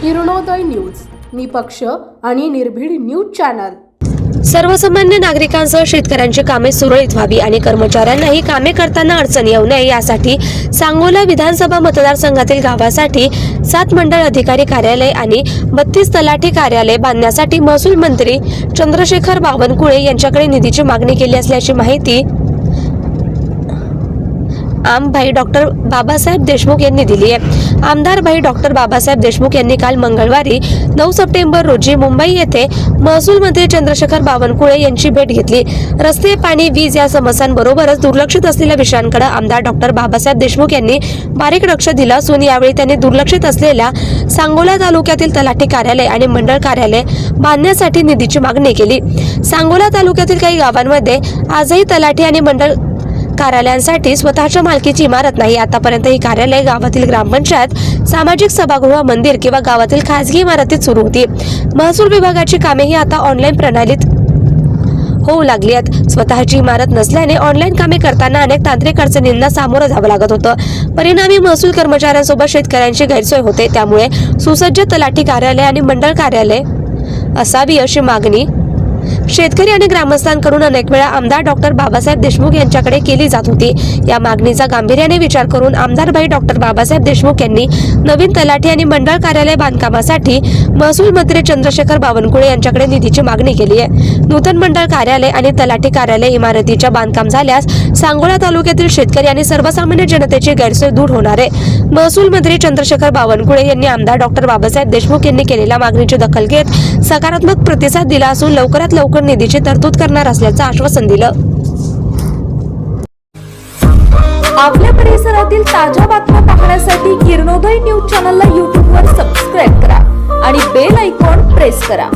Kiranoday news निपक्ष आणि निर्भीड न्यूज चॅनल. सर्वसामान्य नागरिकांसह शेतकऱ्यांची कामे सुरळीत व्हावी आणि कर्मचाऱ्यांनाही कामे करताना अडचण येऊ नये यासाठी सांगोला विधानसभा मतदारसंघातील गावासाठी सात मंडळ अधिकारी कार्यालय आणि बत्तीस तलाठी कार्यालय बांधण्यासाठी महसूल मंत्री चंद्रशेखर बावनकुळे यांच्याकडे निधीची मागणी केली असल्याची माहिती आमभाई डॉक्टर बाबासाहेब देशमुख यांनी दिली आहे. आमदार भाई डॉक्टर बाबासाहेब देशमुख यांनी काल मंगळवारी नऊ सप्टेंबर रोजी मुंबई येथे महसूल मंत्री चंद्रशेखर बावनकुळे यांची भेट घेतली. रस्ते पाणी वीज या समस्यांबरोबरच दुर्लक्षित असलेल्या विषयांकडे आमदार डॉक्टर बाबासाहेब देशमुख यांनी बारीक लक्ष दिलं असून यावेळी त्यांनी दुर्लक्षित असलेल्या सांगोला तालुक्यातील तलाठी कार्यालय आणि मंडळ कार्यालय बांधण्यासाठी निधीची मागणी केली. सांगोला तालुक्यातील काही गावांमध्ये आजही तलाठी आणि मंडळ कार्यालयांसाठी स्वतःच्या मालकीची इमारत नाही. आतापर्यंत ही कार्यालय गावातील ग्रामपंचायत सामाजिक सभागृह मंदिर किंवा गावातील खासगी इमारतीत सुरू होती. महसूल विभागाची कामेही आता ऑनलाईन प्रणालीत होऊ लागली आहेत. स्वतःची इमारत नसल्याने ऑनलाईन कामे करताना अनेक तांत्रिक अडचणींना सामोरं जावं लागत होतं. परिणामी महसूल कर्मचाऱ्यांसोबत शेतकऱ्यांची गैरसोय होते. त्यामुळे सुसज्ज तलाठी कार्यालय आणि मंडळ कार्यालय असावी अशी मागणी शेतकरी आणि ग्रामस्थांकडून अनेक वेळा आमदार डॉक्टर बाबासाहेब देशमुख यांच्याकडे केली जात होती. या मागणीचा गांभीर्याने विचार करून आमदार भाई डॉक्टर बाबासाहेब देशमुख यांनी नवीन तलाठी आणि मंडळ कार्यालय बांधकामासाठी महसूल मंत्री चंद्रशेखर बावनकुळे यांच्याकडे निधीची मागणी केली आहे. नूतन मंडळ कार्यालय आणि तलाठी कार्यालय इमारतीच्या बांधकाम झाल्यास सांगोला तालुक्यातील शेतकरी आणि सर्वसामान्य जनतेची गैरसोय दूर होणार आहे. महसूल मंत्री चंद्रशेखर बावनकुळे यांनी आमदार डॉक्टर बाबासाहेब देशमुख यांनी केलेल्या मागणीची दखल घेत सकारात्मक प्रतिसाद दिला असून लवकरात लवकर निधीची तरतूद करणार असल्याचं आश्वासन दिलं. आपल्या परिसरातील ताज्या बातम्या पाहण्यासाठी किरणोदय न्यूज चॅनलला यूट्यूबवर सबस्क्राईब करा आणि बेल आयकॉन प्रेस करा.